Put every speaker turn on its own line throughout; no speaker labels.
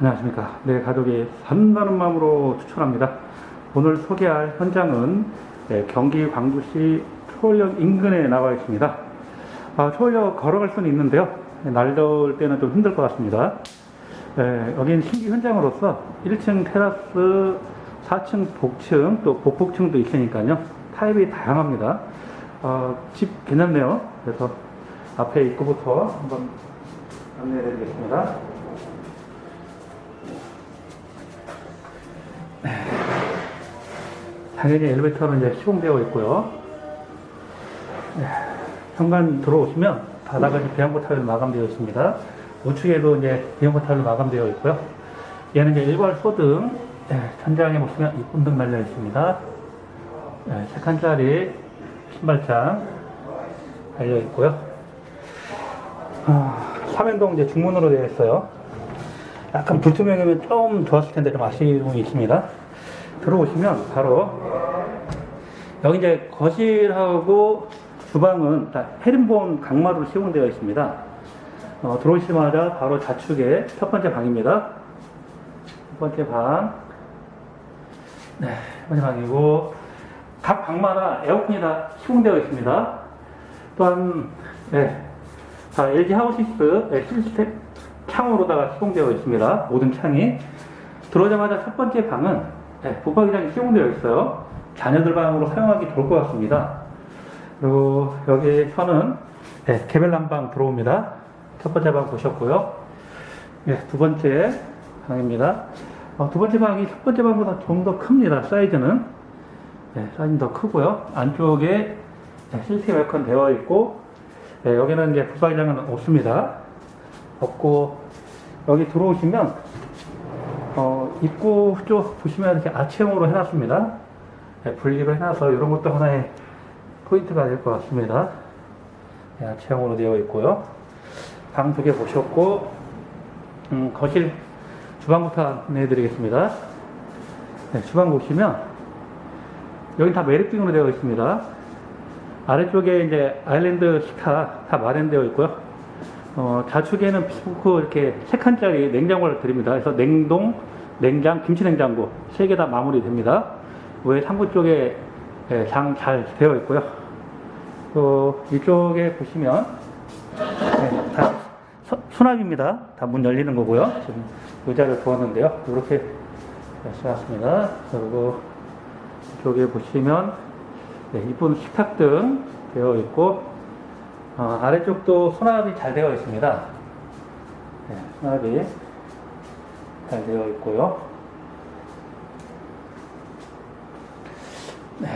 안녕하십니까. 내 가족이 산다는 마음으로 추천합니다. 오늘 소개할 현장은 네, 경기 광주시 초월역 인근에 나와 있습니다. 아, 초월역 걸어갈 수는 있는데요. 네, 날 더울 때는 좀 힘들 것 같습니다. 네, 여기는 신규 현장으로서 1층 테라스, 4층 복층, 또 복복층도 있으니까요. 타입이 다양합니다. 어, 집 괜찮네요. 그래서 앞에 입구부터 한번 안내해 드리겠습니다. 당연히 엘리베이터는 이제 시공되어 있고요. 네, 현관 들어오시면 바닥은 비앙코 타일로 마감되어 있습니다. 우측에도 이제 비앙코 타일로 마감되어 있고요. 얘는 이제 일괄 소등, 네, 천장에 보시면 이쁜등 달려 있습니다. 네, 세 칸짜리 신발장 달려 있고요. 아, 삼연동 이제 중문으로 되어 있어요. 약간 불투명하면 좀 좋았을 텐데 좀 아쉬움이 있습니다. 들어오시면 바로 여기 이제 거실하고 주방은 다 헤린본 강마루로 시공되어 있습니다. 어, 들어오시자마자 바로 좌측에 첫 번째 방입니다. 첫 번째 방. 네, 첫 번째 방이고 각 방마다 에어컨이 다 시공되어 있습니다. 또한 네, 자, LG 하우시스 네, 시스템 창으로다가 시공되어 있습니다. 모든 창이 들어오자마자 첫 번째 방은 네, 붙박이장이 시공되어 있어요. 자녀들 방으로 사용하기 좋을 것 같습니다. 그리고 여기 현은 네, 개별 난방 들어옵니다. 첫 번째 방 보셨고요. 네, 두 번째 방입니다. 어, 두 번째 방이 첫 번째 방보다 좀 더 큽니다. 사이즈는 네, 사이즈는 더 크고요. 안쪽에 네, 시스템 에어컨 되어 있고 네, 여기는 이제 붙박이장은 없습니다. 없고 여기 들어오시면 어, 입구 쪽 보시면 이렇게 아치형으로 해놨습니다. 네, 분리로 해놔서 이런 것도 하나의 포인트가 될 것 같습니다. 네, 아치형으로 되어 있고요. 방 두 개 보셨고, 음, 거실 주방부터 안내해드리겠습니다. 네, 주방 보시면 여기 다 매립등으로 되어 있습니다. 아래쪽에 이제 아일랜드 식탁 다 마련되어 있고요. 어, 좌측에는 피스포크 이렇게 세 칸짜리 냉장고를 드립니다. 그래서 냉동, 냉장, 김치냉장고 세 개 다 마무리됩니다. 외 상부 쪽에 예, 장잘 되어 있고요. 또 이쪽에 보시면 네, 다 서- 수납입니다. 다 문 열리는 거고요. 지금 의자를 두었는데요. 이렇게 쓰였습니다. 그리고 이쪽에 보시면 네, 이쁜 식탁 등 되어 있고 어, 아래쪽도 수납이 잘 되어 있습니다. 네, 수납이 잘 되어 있고요. 네,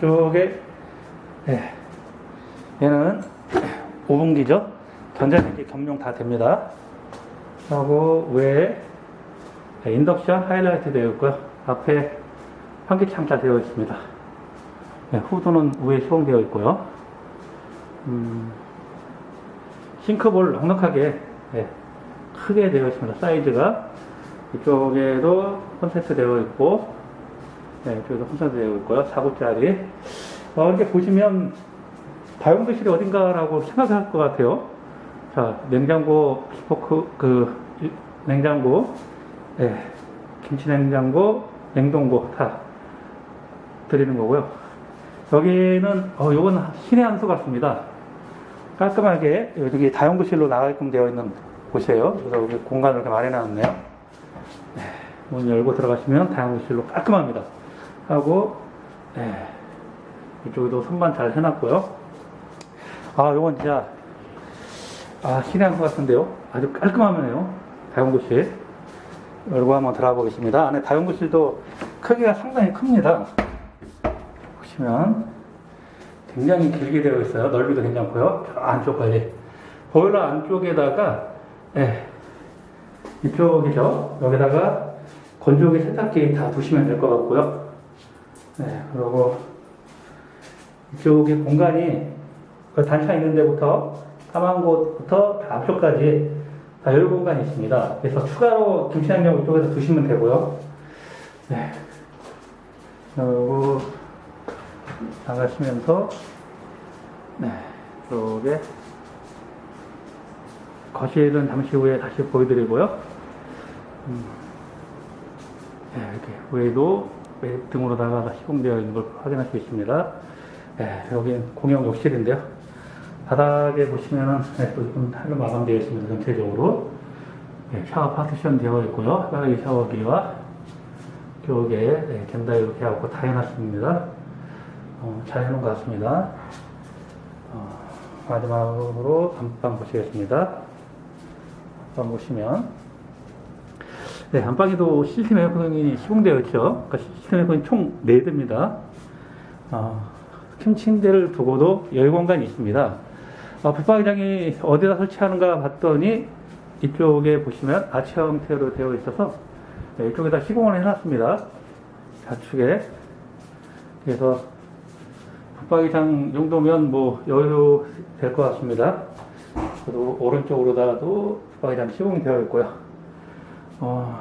쪽에 네, 얘는 오븐기죠. 전자레인지 겸용 다 됩니다. 하고 외에 네, 인덕션 하이라이트 되어 있고요. 앞에 환기창 잘 되어 있습니다. 네, 후드는 위에 시공되어 있고요. 음, 싱크볼 넉넉하게 네, 크게 되어 있습니다. 사이즈가 이쪽에도 콘센트 되어 있고 네, 이쪽에도 콘센트 되어 있고요. 4구짜리 어, 이렇게 보시면 다용도실이 어딘가라고 생각할 것 같아요. 자, 냉장고, 스포크, 그, 이- 냉장고, 네, 김치 냉장고, 냉동고 다 드리는 거고요. 여기는, 어, 요건 신의 한 수 같습니다. 깔끔하게, 여기 다용도실로 나가게끔 되어 있는 곳이에요. 그래서 공간을 이렇게 마련해놨네요. 네, 문 열고 들어가시면 다용도실로 깔끔합니다. 하고, 네, 이쪽에도 선반 잘 해놨고요. 아, 요건 진짜, 아, 신의 한수 같은데요. 아주 깔끔하네요. 다용도실. 열고 한번 들어가 보겠습니다. 안에 다용도실도 크기가 상당히 큽니다. 보시면 굉장히 길게 되어 있어요. 넓이도 괜찮고요. 저 안쪽까지. 보일러 안쪽에다가, 예, 이쪽이죠. 여기다가 건조기 세탁기 다 두시면 될 것 같고요. 네, 그리고 이쪽에 공간이 그 단차 있는 데부터 까만 곳부터 다 앞쪽까지 다 여유 공간이 있습니다. 그래서 추가로 김치냉장고 이쪽에서 두시면 되고요. 네. 그리고 나가시면서 네, 이쪽에 거실은 잠시 후에 다시 보여드리고요. 음. 네, 이렇게 매립 등으로다가 시공되어 있는 걸 확인할 수 있습니다. 네, 여기는 공용 욕실인데요. 바닥에 보시면은 네, 또 이건 타일로 마감되어 있습니다. 전체적으로 네, 샤워 파티션 되어 있고요. 여기 샤워기와 벽에 네, 겐다 이렇게 하고 다 해놨습니다. 어, 잘 해놓은 것 같습니다. 어, 마지막으로 안방 보시겠습니다. 안방 보시면 네, 안방에도 시스템 에어컨이 시공되어 있죠. 그러니까 시스템 에어컨이 총 4대입니다. 어, 큰 침대를 두고도 여유 공간이 있습니다. 어, 붙박이장이 어디다 설치하는가 봤더니 이쪽에 보시면 아치 형태로 되어 있어서 네, 이쪽에다 시공을 해놨습니다. 좌측에. 그래서 붙박이장 정도면 뭐 여유 될 것 같습니다. 그리고 오른쪽으로다도 붙박이장 시공되어 있고요. 어,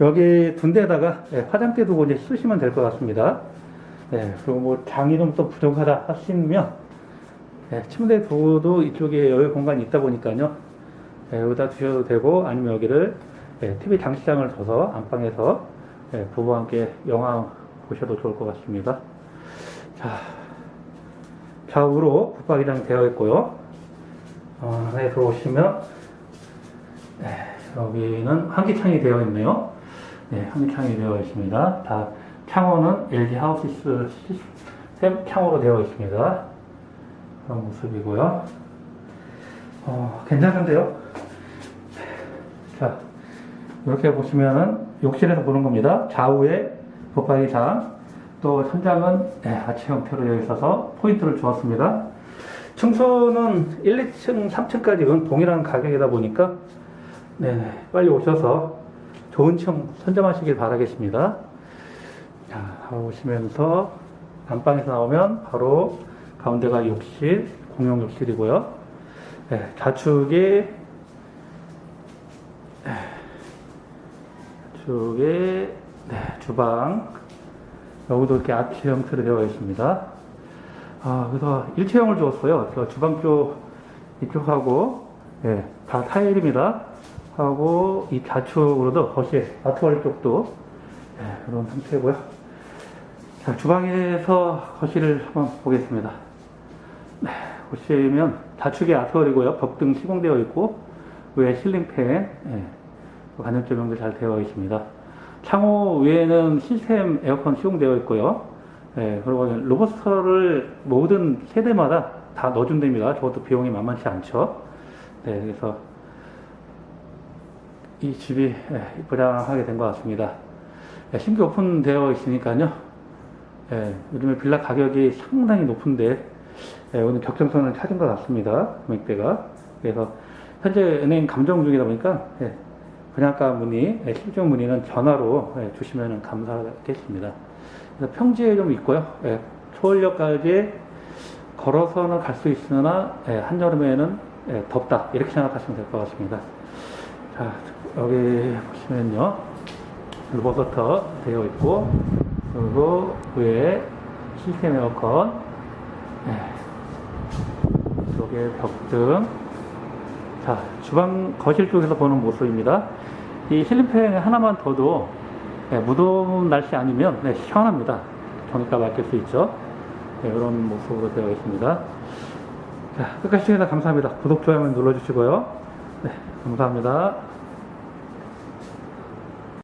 여기 둔 데다가 예, 화장대 두고 이제 쓰시면 될 것 같습니다. 네, 그리고 뭐 장이 좀또 부족하다 하시면 예, 침대 두고도 이쪽에 여유 공간이 있다 보니까요. 예, 여기다 두셔도 되고 아니면 여기를 예, TV 장시장을 둬서 안방에서 예, 부부와 함께 영화 보셔도 좋을 것 같습니다. 자, 좌우로 붙박이장이 되어 있고요. 어, 네, 들어오시면 네, 여기는 환기창이 되어 있네요. 네, 환기창이 되어 있습니다. 다 창호는 LG 하우시스 시스템 창호로 되어 있습니다. 그런 모습이고요. 어, 괜찮은데요? 자, 이렇게 보시면은 욕실에서 보는 겁니다. 좌우에 붙박이장, 또 천장은 네, 아치 형태로 되어 있어서 포인트를 주었습니다. 층수는 1, 2층, 3층까지는 동일한 가격이다 보니까 네, 빨리 오셔서 좋은 층 선점하시길 바라겠습니다. 자, 오시면서 안방에서 나오면 바로 가운데가 욕실, 공용 욕실이고요. 네, 좌측에 네, 좌측에 네, 주방 여기도 이렇게 아치 형태로 되어 있습니다. 아, 그래서 일체형을 주었어요. 그래서 주방 쪽 이쪽하고 예, 다 타일입니다. 하고 이 좌측으로도 거실 아트월 쪽도 예, 그런 상태고요. 자, 주방에서 거실을 한번 보겠습니다. 네, 보시면 좌측에 아트월이고요. 벽등 시공되어 있고 위에 실링팬 예, 간접 조명도 잘 되어 있습니다. 창호 위에는 시스템 에어컨 시공되어 있고요. 예, 그리고 로버스터를 모든 세대마다 다 넣어준답니다. 저것도 비용이 만만치 않죠. 네, 그래서 이 집이 예, 부장하게 된 것 같습니다. 예, 신규 오픈되어 있으니까요. 예, 요즘에 빌라 가격이 상당히 높은데 예, 오늘 적정선을 찾은 것 같습니다. 금액대가. 그래서 현재 은행 감정 중이다 보니까 예, 분양가 문의, 예, 실종 문의는 전화로 예, 주시면 감사하겠습니다. 그래서 평지에 좀 있고요. 예, 초월역까지 걸어서는 갈 수 있으나 예, 한여름에는 예, 덥다 이렇게 생각하시면 될 것 같습니다. 자 여기 보시면요 루버버터 되어 있고 그리고 위에 시스템 에어컨 예, 이쪽에 벽등 자 주방 거실 쪽에서 보는 모습입니다. 이 실린팬 하나만 더도 네, 무더운 날씨 아니면 네, 시원합니다. 저녁가 맡길 수 있죠. 네, 이런 모습으로 되어 있습니다. 자, 끝까지 시청해주셔서 감사합니다. 구독, 좋아요 눌러주시고요. 네, 감사합니다.